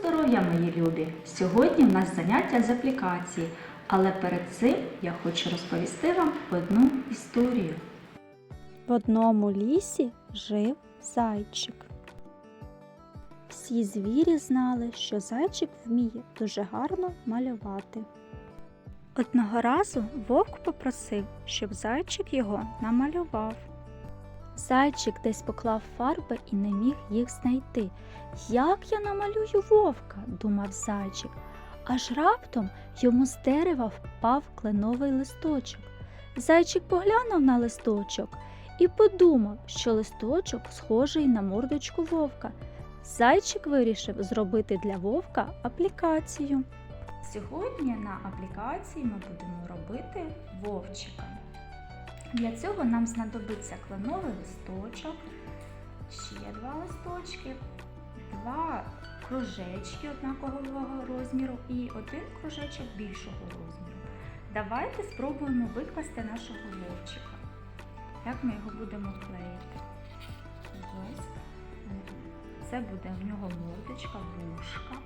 здоров'я, мої любі! Сьогодні в нас заняття з аплікації, але перед цим я хочу розповісти вам одну історію. В одному лісі жив зайчик. Всі звірі знали, що зайчик вміє дуже гарно малювати. Одного разу вовк попросив, щоб зайчик його намалював. Зайчик десь поклав фарби і не міг їх знайти. Як я намалюю вовка? думав зайчик. Аж раптом йому з дерева впав кленовий листочок. Зайчик поглянув на листочок і подумав, що листочок схожий на мордочку вовка. Зайчик вирішив зробити для вовка аплікацію. Сьогодні на аплікації ми будемо робити вовчика. Для цього нам знадобиться кленовий листочок, ще два листочки, два кружечки однакового розміру і один кружечок більшого розміру. Давайте спробуємо викласти нашого вовчика. Як ми його будемо клеїти? Ось. Це буде в нього мордочка, вушка.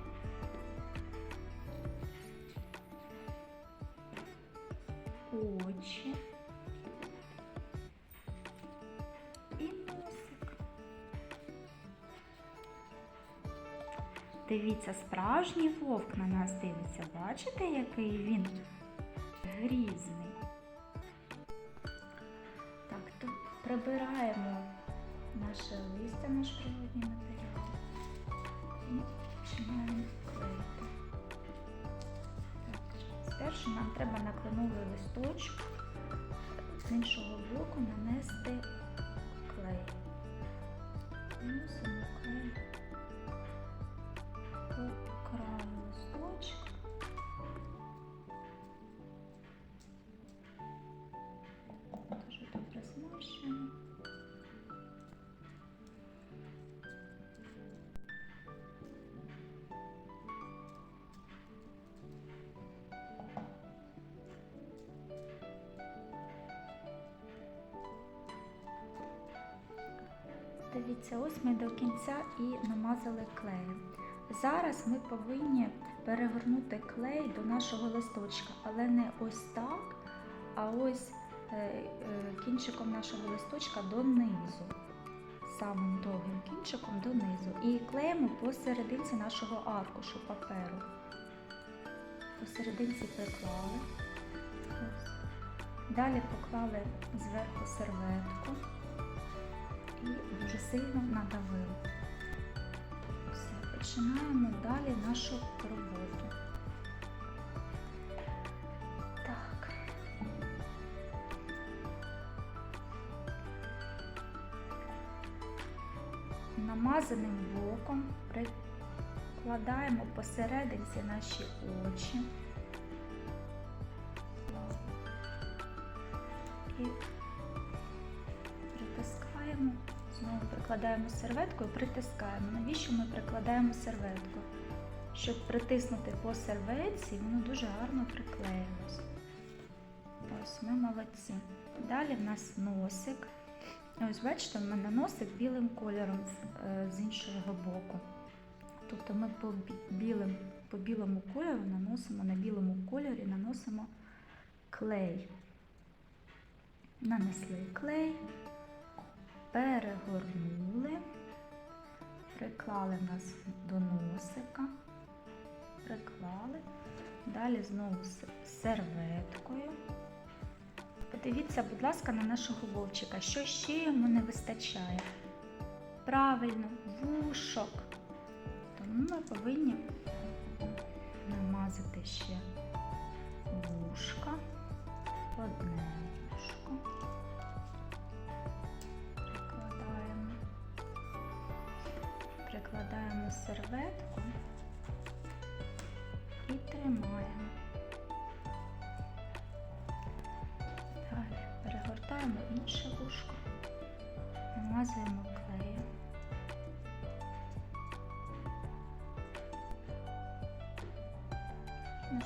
Дивіться, справжній вовк на нас дивиться. Бачите, який він грізний? Так, то прибираємо наше листя, наш природний матеріал і починаємо клеїти. Спершу нам треба на кленовий листочок з іншого боку нанести клей. Наносимо Дивіться, ось ми до кінця і намазали клеєм. Зараз ми повинні перегорнути клей до нашого листочка, але не ось так, а ось е, е, кінчиком нашого листочка донизу, самим довгим кінчиком донизу. І клеїмо посерединці нашого аркушу паперу. Посерединці приклали. Далі поклали зверху серветку і дуже сильно надавили. Все, починаємо далі нашу роботу. Так. Намазаним боком прикладаємо посерединці наші очі. Знову прикладаємо серветку і притискаємо. Навіщо ми прикладаємо серветку? Щоб притиснути по серветці, воно дуже гарно приклеїлось. Ось ми молодці. Далі в нас носик. Ось бачите, в мене носик білим кольором з- е, іншого боку. Тобто ми по, білим, по білому кольору наносимо на білому кольорі наносимо клей. Нанесли клей, перегорнули, приклали нас до носика, приклали, далі знову серветкою. Подивіться, будь ласка, на нашого вовчика, що ще йому не вистачає. Правильно, вушок. Тому ми повинні намазати ще вушка, Прикладаємо серветку і тримаємо. Далі перегортаємо інше вушко, намазуємо клеєм. Не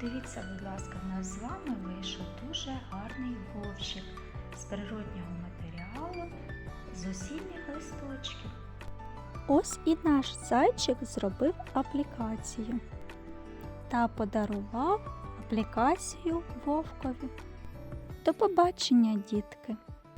Подивіться, будь ласка, в нас з вами вийшов дуже гарний вовчик з природнього матеріалу. з осінніх листочків. Ось і наш зайчик зробив аплікацію та подарував аплікацію вовкові. До побачення, дітки!